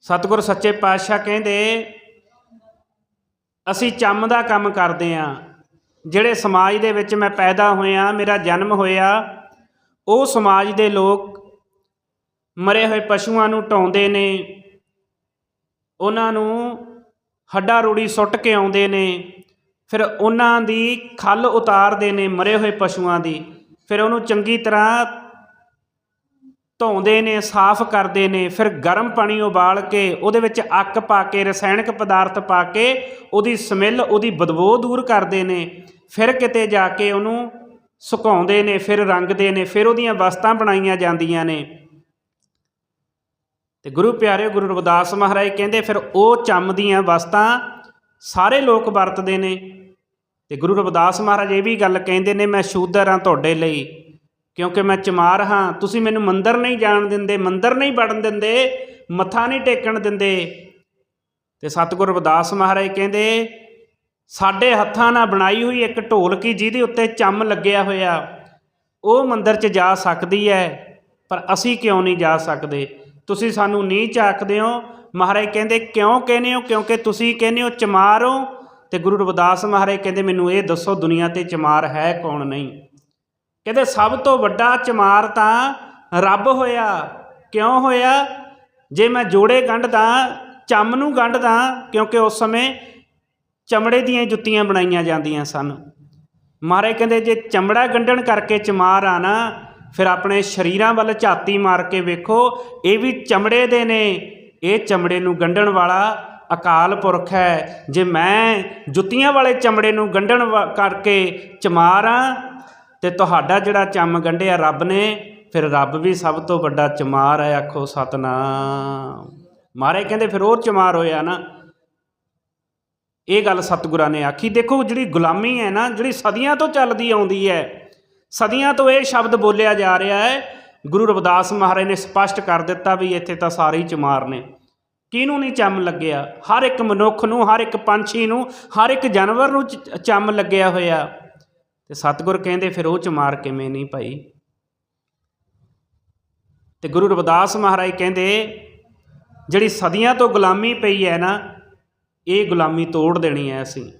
ਸਤਿਗੁਰ ਸੱਚੇ ਪਾਤਸ਼ਾਹ ਕਹਿੰਦੇ, ਅਸੀਂ ਚੰਮ ਦਾ ਕੰਮ ਕਰਦੇ ਆਂ ਜਿਹੜੇ ਸਮਾਜ ਦੇ ਵਿੱਚ ਮੈਂ ਪੈਦਾ ਹੋਇਆ ਮੇਰਾ ਜਨਮ ਹੋਇਆ, ਉਹ ਸਮਾਜ ਦੇ ਲੋਕ ਮਰੇ ਹੋਏ ਪਸ਼ੂਆਂ ਨੂੰ ਢਾਉਂਦੇ ਨੇ। ਉਹਨਾਂ ਨੂੰ ਹੱਡਾ ਰੂੜੀ ਸੁੱਟ ਕੇ ਆਉਂਦੇ ਨੇ। ਫਿਰ ਉਹਨਾਂ ਦੀ ਖੱਲ ਉਤਾਰਦੇ ਨੇ ਮਰੇ ਹੋਏ ਪਸ਼ੂਆਂ ਦੀ। ਫਿਰ ਉਹਨੂੰ ਚੰਗੀ ਤਰ੍ਹਾਂ ਧੋਂਦੇ ਨੇ, ਸਾਫ਼ ਕਰਦੇ ਨੇ, ਫਿਰ ਗਰਮ ਪਾਣੀ ਉਬਾਲ ਕੇ ਉਹਦੇ ਵਿੱਚ ਅੱਕ ਪਾ ਕੇ, ਰਸਾਇਣਕ ਪਦਾਰਥ ਪਾ ਕੇ ਉਹਦੀ ਸਮੈਲ, ਉਹਦੀ ਬਦਬੂ ਦੂਰ ਕਰਦੇ ਨੇ। ਫਿਰ ਕਿਤੇ ਜਾ ਕੇ ਉਹਨੂੰ ਸੁਕਾਉਂਦੇ ਨੇ, ਫਿਰ ਰੰਗਦੇ ਨੇ, ਫਿਰ ਉਹਦੀਆਂ ਵਸਤਾਂ ਬਣਾਈਆਂ ਜਾਂਦੀਆਂ ਨੇ। ਤੇ ਗੁਰੂ ਪਿਆਰੇ ਗੁਰੂ ਰਵਿਦਾਸ ਮਹਾਰਾਜ ਕਹਿੰਦੇ, ਫਿਰ ਉਹ ਚੰਮ ਦੀਆਂ ਵਸਤਾਂ ਸਾਰੇ ਲੋਕ ਵਰਤਦੇ ਨੇ। ਤੇ ਗੁਰੂ ਰਵਿਦਾਸ ਮਹਾਰਾਜ ਇਹ ਵੀ ਗੱਲ ਕਹਿੰਦੇ ਨੇ, ਮੈਂ ਸ਼ੂਦਰ ਹਾਂ ਤੁਹਾਡੇ ਲਈ। ਕਿਉਂਕਿ ਮੈਂ ਚਮਾਰ ਹਾਂ। ਤੁਸੀਂ ਮੈਨੂੰ ਮੰਦਰ ਨਹੀਂ ਜਾਣ ਦਿੰਦੇ, ਮੰਦਰ ਨਹੀਂ ਵੜਨ ਦਿੰਦੇ, ਮੱਥਾ ਨਹੀਂ ਟੇਕਣ ਦਿੰਦੇ। ਤੇ ਸਤਿਗੁਰ ਰਵਿਦਾਸ ਮਹਾਰਾਜ ਕਹਿੰਦੇ, ਸਾਡੇ ਹੱਥਾਂ ਨਾਲ ਬਣਾਈ ਹੋਈ ਇੱਕ ਢੋਲਕੀ ਜਿਹਦੇ ਉੱਤੇ ਚੰਮ ਲੱਗਿਆ ਹੋਇਆ? ਉਹ ਮੰਦਰ 'ਚ ਜਾ ਸਕਦੀ ਹੈ ਪਰ ਅਸੀਂ ਕਿਉਂ ਨਹੀਂ ਜਾ ਸਕਦੇ? ਤੁਸੀਂ ਸਾਨੂੰ ਨੀਚ ਆਖਦੇ ਹੋ। ਮਹਾਰਾਜ ਕਹਿੰਦੇ, ਕਿਉਂ ਕਹਿੰਦੇ ਹੋ? ਕਿਉਂਕਿ ਤੁਸੀਂ ਕਹਿੰਦੇ ਹੋ ਚਮਾਰ ਹੋ। ਤੇ ਗੁਰੂ ਰਵਿਦਾਸ ਮਹਾਰਾਜ ਕਹਿੰਦੇ, ਮੈਨੂੰ ਇਹ ਦੱਸੋ ਦੁਨੀਆ ਤੇ ਚਮਾਰ ਹੈ ਕੌਣ ਨਹੀਂ? ਕਹਿੰਦੇ ਸਭ ਤੋਂ ਵੱਡਾ ਚਮਾਰ ਤਾਂ ਰੱਬ ਹੋਇਆ। ਕਿਉਂ ਹੋਇਆ? ਜੇ ਮੈਂ ਜੋੜੇ ਗੰਢਦਾ ਚੰਮ ਨੂੰ ਗੰਢਦਾ ਕਿਉਂਕਿ ਉਸ ਸਮੇਂ ਚਮੜੇ ਦੀਆਂ ਜੁੱਤੀਆਂ ਬਣਾਈਆਂ ਜਾਂਦੀਆਂ ਸਨ। ਮਹਾਰਾਜ ਕਹਿੰਦੇ ਜੇ ਚਮੜਾ ਗੰਢਣ ਕਰਕੇ ਚਮਾਰ ਆ ਨਾ ਫਿਰ ਆਪਣੇ ਸ਼ਰੀਰਾਂ ਵੱਲ ਝਾਤੀ ਮਾਰ ਕੇ ਵੇਖੋ, ਇਹ ਵੀ ਚਮੜੇ ਦੇ ਨੇ। ਇਹ ਚਮੜੇ ਨੂੰ ਗੰਢਣ ਵਾਲਾ ਅਕਾਲ ਪੁਰਖ ਹੈ। ਜੇ ਮੈਂ ਜੁੱਤੀਆਂ ਵਾਲੇ ਚਮੜੇ ਨੂੰ ਗੰਢਣ ਵਾ- ਕਰਕੇ ਚਮਾਰ ਆ ਤੇ ਤੁਹਾਡਾ ਜਿਹੜਾ ਚੰਮ ਗੰਢਿਆ ਰੱਬ ਨੇ, ਫਿਰ ਰੱਬ ਵੀ ਸਭ ਤੋਂ ਵੱਡਾ ਚਮਾਰ ਹੈ, ਆਖੋ ਸਤਨਾਮ। ਮਾਰੇ ਕਹਿੰਦੇ ਫਿਰ ਉਹ ਚਮਾਰ ਹੋਇਆ ਨਾ। ਇਹ ਗੱਲ ਸਤਿਗੁਰਾਂ ਨੇ ਆਖੀ। ਦੇਖੋ ਜਿਹੜੀ ਗੁਲਾਮੀ ਹੈ ਨਾ, ਜਿਹੜੀ ਸਦੀਆਂ ਤੋਂ ਚੱਲਦੀ ਆਉਂਦੀ ਹੈ, ਸਦੀਆਂ ਤੋਂ ਇਹ ਸ਼ਬਦ ਬੋਲਿਆ ਜਾ ਰਿਹਾ ਹੈ, ਗੁਰੂ ਰਵਿਦਾਸ ਮਹਾਰਾਜ ਨੇ ਸਪਸ਼ਟ ਕਰ ਦਿੱਤਾ ਵੀ ਇੱਥੇ ਤਾਂ ਸਾਰੇ ਹੀ ਚਮਾਰ ਨੇ। ਕਿਹਨੂੰ ਨਹੀਂ ਚੰਮ ਲੱਗਿਆ? ਹਰ ਇੱਕ ਮਨੁੱਖ ਨੂੰ, ਹਰ ਇੱਕ ਪੰਛੀ ਨੂੰ, ਹਰ ਇੱਕ ਜਾਨਵਰ ਨੂੰ ਚ- ਚੰਮ ਲੱਗਿਆ ਹੋਇਆ। ਤੇ ਸਤਿਗੁਰ ਕਹਿੰਦੇ ਫਿਰ ਉਹ ਚ ਮਾਰ ਕਿਵੇਂ ਨਹੀਂ ਭਾਈ? ਤੇ ਗੁਰੂ ਰਵਿਦਾਸ ਮਹਾਰਾਜ ਕਹਿੰਦੇ, ਜਿਹੜੀ ਸਦੀਆਂ ਤੋਂ ਗੁਲਾਮੀ ਪਈ ਹੈ ਨਾ, ਇਹ ਗੁਲਾਮੀ ਤੋੜ ਦੇਣੀ ਹੈ ਅਸੀਂ।